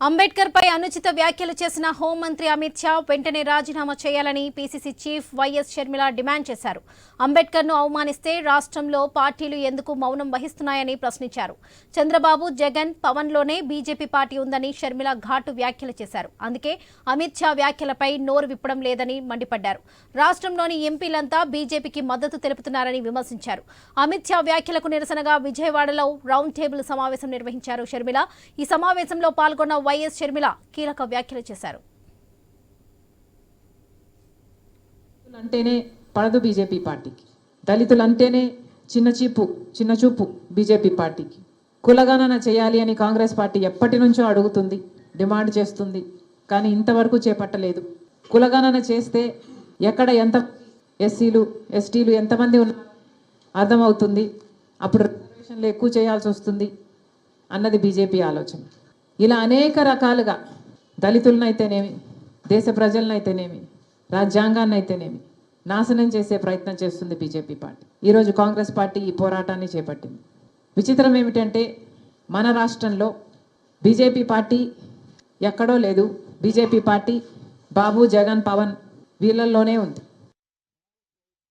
అంబేద్కర్ పై అనుచిత వ్యాఖ్యలు చేసిన హోంమంత్రి అమిత్ షా వెంటనే రాజీనామా చేయాలని PCC chief YS Sharmila demand చేశారు. అంబేద్కర్ను అవమానిస్తే రాష్ట్రంలో పార్టీలు ఎందుకు మౌనం వహిస్తున్నాయని ప్రశ్నించారు. చంద్రబాబు జగన్ పవన్లోనే బీజేపీ పార్టీ ఉందని షర్మిల ఘాటు వ్యాఖ్యలు చేశారు. అందుకే అమిత్ షా వ్యాఖ్యలపై నోరు విప్పడం లేదని మండిపడ్డారు. రాష్ట్రంలోని ఎంపీలంతా బీజేపీకి మద్దతు తెలుపుతున్నారని విమర్శించారు. అమిత్ షా వ్యాఖ్యలకు నిరసనగా విజయవాడలో రౌండ్ టేబుల్ సమావేశం నిర్వహించారు షర్మిల. ఈ సమావేశంలో పాల్గొన్న వైఎస్ షర్మిల కీలక వ్యాఖ్యలు చేశారు. అంటేనే పడదు బీజేపీ పార్టీకి. దళితులు అంటేనే చిన్న చీపు చిన్న చూపు బీజేపీ పార్టీకి. కులగణన చేయాలి అని కాంగ్రెస్ పార్టీ ఎప్పటి నుంచో అడుగుతుంది డిమాండ్ చేస్తుంది కానీ ఇంతవరకు చేపట్టలేదు. కులగణన చేస్తే ఎక్కడ ఎంత ఎస్సీలు ఎస్టీలు ఎంతమంది ఉన్నారు అర్థమవుతుంది. అప్పుడు రిజర్వేషన్లు ఎక్కువ చేయాల్సి వస్తుంది అన్నది బీజేపీ ఆలోచన. ఇలా అనేక రకాలుగా దళితులనైతేనేమి దేశ ప్రజలనైతేనేమి రాజ్యాంగాన్నైతేనేమి నాశనం చేసే ప్రయత్నం చేస్తుంది బీజేపీ పార్టీ. ఈరోజు కాంగ్రెస్ పార్టీ ఈ పోరాటాన్ని చేపట్టింది. విచిత్రం ఏమిటంటే మన రాష్ట్రంలో బీజేపీ పార్టీ ఎక్కడో లేదు. బీజేపీ పార్టీ బాబు జగన్ పవన్ వీళ్ళల్లోనే ఉంది.